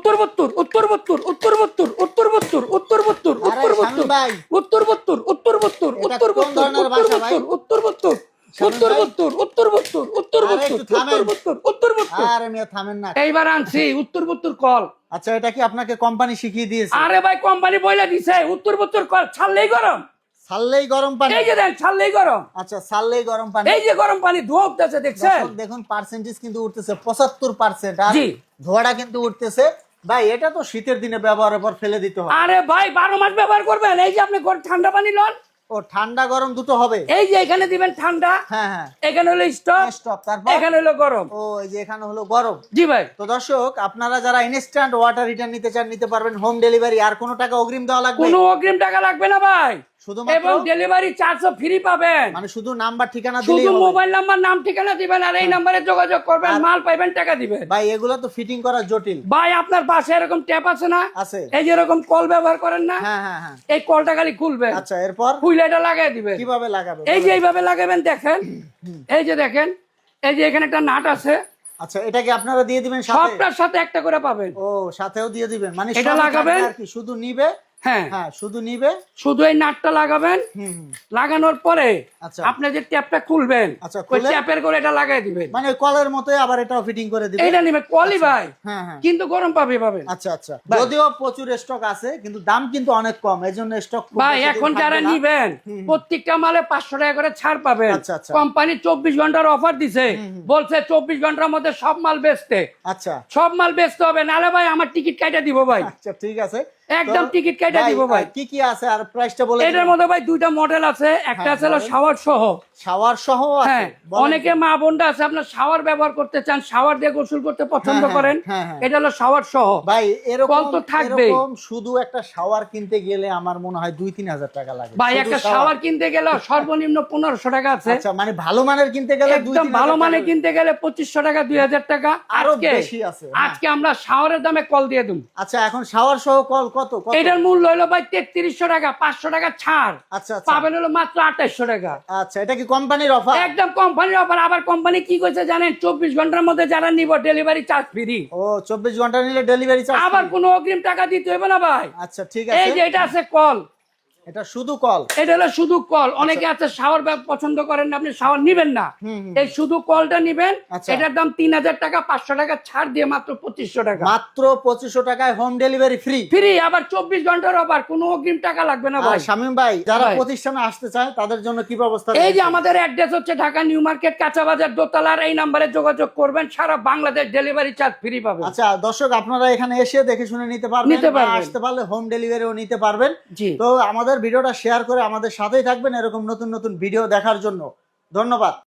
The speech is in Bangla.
উত্তরবত্তর উত্তরবত্তর উত্তরবত্তর উত্তরবত্তর উত্তরবত্তর। উত্তরবত্তর উত্তরবত্তর উত্তরবত্তর? উত্তরবত্তর উত্তরবত্তর উত্তরবত্তর উত্তরবত্তর। উত্তরবত্তর উত্তরবত্তর আরে মিয়া থামেন না এইবার আনছি উত্তরবত্তর কল আচ্ছা এটা কি আপনাকে কোম্পানি শিখিয়ে দিয়েছে আরে ভাই কোম্পানি বইলা দিছে উত্তরবত্তর কল ছাড়লেই গরম সাললেই গরম পানি এই যে দেন ছাড়লেই গরম আচ্ছা সাললেই গরম পানি এই যে গরম পানি ধোয়া উঠতেছে দেখছেন দেখুন পার্সেন্টেজ কিন্তু উঠতেছে পঁচাত্তর পার্সেন্ট আর ধোয়াটা কিন্তু উঠতেছে ভাই এটা তো শীতের দিনে ব্যবহারের পর ফেলে দিতে হবে। আরে ভাই বারো মাস ব্যবহার করবেন? এই যে আপনি ঠান্ডা পানি লন। ও ঠান্ডা গরম দুটো হবে। এই যে এখানে দিবেন ঠান্ডা হ্যাঁ হ্যাঁ। এখানে হলো স্টপ স্টপ তারপর? এখানে হলো গরম। ও এই যে এখানে হলো গরম। জি ভাই। তো দর্শক আপনারা যারা ইনস্ট্যান্ট ওয়াটার রিটার্ন নিতে চান নিতে পারবেন হোম ডেলিভারি আর কোনো টাকা অগ্রিম দেওয়া লাগবে? কোনো অগ্রিম টাকা লাগবে না ভাই। শুধুমাত্র এবং ডেলিভারি চার্জও ফ্রি পাবেন। মানে শুধু নাম্বার ঠিকানা দিলেই শুধু মোবাইল নাম্বার নাম ঠিকানা দিবেন আর এই নাম্বারে যোগাযোগ করবেন মাল পাইবেন টাকা দিবেন। ভাই এগুলো তো ফিটিং করা জটিল। ভাই আপনার পাশে এরকম ট্যাপ আছে না? আছে। এই যে এরকম কল ব্যবহার করেন না? হ্যাঁ হ্যাঁ হ্যাঁ। এই কলটা খালি খুলবেন। আচ্ছা এরপর? দিবেন। কীভাবে লাগাবে এই যে এইভাবে লাগাবেন দেখেন। এই যে দেখেন এই যে এখানে একটা নাট আছে। আচ্ছা এটা কি আপনারা দিয়ে দিবেন সাথে? সবটার সাথে একটা করে পাবেন। ও সাথেও দিয়ে দিবেন। মানে এটা সবই লাগাবেন? আর কি শুধু নিবে হ্যাঁ। হ্যাঁ শুধু নিবে? শুধু এই নাটটা লাগাবেন। লাগানোর পরে আচ্ছা। আপনি যে ট্যাপটা খুলবেন আচ্ছা, ওই ট্যাপের করে এটা লাগাই দিবেন। মানে কলের মতোই আবার এটাও ফিটিং করে দিবে এইটা নিবে কলি ভাই। হ্যাঁ হ্যাঁ। কিন্তু গরম পাবে পাবেন। আচ্ছা আচ্ছা। যদিও প্রচুর স্টক আছে কিন্তু দাম কিন্তু অনেক কম এই জন্য স্টক ভাই এখন যারা নিবেন প্রত্যেকটা মালে পাঁচশো টাকা করে ছাড় পাবেন। আচ্ছা, আচ্ছা। কোম্পানি চব্বিশ ঘণ্টার অফার দিছে। বলছে চব্বিশ ঘণ্টার মধ্যে সব মাল বেচতে। আচ্ছা। সব মাল বেচতে হবে নালে ভাই আমার টিকিট কাইটা দিব ভাই। আচ্ছা ঠিক আছে। একদম টিকিট কেটে দিব ভাই। কি কি আছে? আর প্রাইসটা বলে এটার মধ্যে ভাই দুইটা মডেল আছে। একটা হ্যাঁ, আছে শাওয়ার সহ। শাওয়ার সহ আছে হ্যাঁ অনেকে মা বোনটা আছে আপনার শাওয়ার ব্যবহার করতে চান শাওয়ার দিয়ে গোসল করতে পছন্দ হ্যাঁ, করেন। হ্যাঁ, হ্যাঁ। এটা হলো শাওয়ার সহ। ভাই এরকম তো। এরকম শুধু একটা শাওয়ার কিনতে গেলে আমার মনে হয় দুই তিন হাজার টাকা লাগে। ভাই একটা শাওয়ার কিনতে গেলে সর্বনিম্ন পনেরোশো টাকা আছে। আচ্ছা মানে ভালো মানের কিনতে গেলে একদম ভালো হাজার মানে কিনতে গেলে পঁচিশশো টাকা দুই হাজার টাকা। আরও আজকে বেশি আছে। আজকে আমরা শাওয়ারের দামে কল দিয়ে দেব। আচ্ছা এখন শাওয়ার সহ কল কত এটার মূল্য হলো ভাই তেত্রিশশো টাকা পাঁচশো টাকা ছাড়। আচ্ছা আচ্ছা। পাবেন হলো মাত্র আঠাইশো টাকা। আচ্ছা এটা কি কোম্পানির অফার একদম কোম্পানির অফার আবার কোম্পানি কি করছে জানেন? চব্বিশ ঘণ্টার মধ্যে যারা নিব ডেলিভারি চার্জ ফ্রি ও চব্বিশ ঘণ্টা নিলে ডেলিভারি চার্জ আবার কোনো অগ্রিম টাকা দিতে হবে না ভাই। আচ্ছা ঠিক এই আছে যে এটা আছে কল এটা শুধু কল। এটা হলো শুধু কল। অনেকে আছে শাওয়ার পছন্দ করেন না আপনি শাওয়ার নিবেন না। এই শুধু কলটা নিবেন আচ্ছা। এটার দাম তিন হাজার টাকা পাঁচশো টাকা ছাড় দিয়ে মাত্র পঁচিশশো টাকা। মাত্র পঁচিশশো টাকায় হোম ডেলিভারি ফ্রি ফ্রি আবার চব্বিশ ঘণ্টার অফার কোনো অগ্রিম টাকা লাগবে না ভাই। শামীম ভাই যারা প্রতিষ্ঠানে আসতে চায় তাদের জন্য কি ব্যবস্থা এই যে আমাদের অ্যাড্রেস হচ্ছে ঢাকা নিউ মার্কেট কাঁচা বাজার দোতলার এই নাম্বারে যোগাযোগ করবেন সারা বাংলাদেশ ডেলিভারি চার্জ ফ্রি পাবেন। আচ্ছা দর্শক আপনারা এখানে এসে দেখে শুনে নিতে পারবেন নিতে পারবেন। আসতে পারলে হোম ডেলিভারিও নিতে পারবেন। জি। তো আমাদের ভিডিওটা শেয়ার করে আমাদের সাথেই থাকবেন এরকম নতুন নতুন ভিডিও দেখার জন্য। ধন্যবাদ।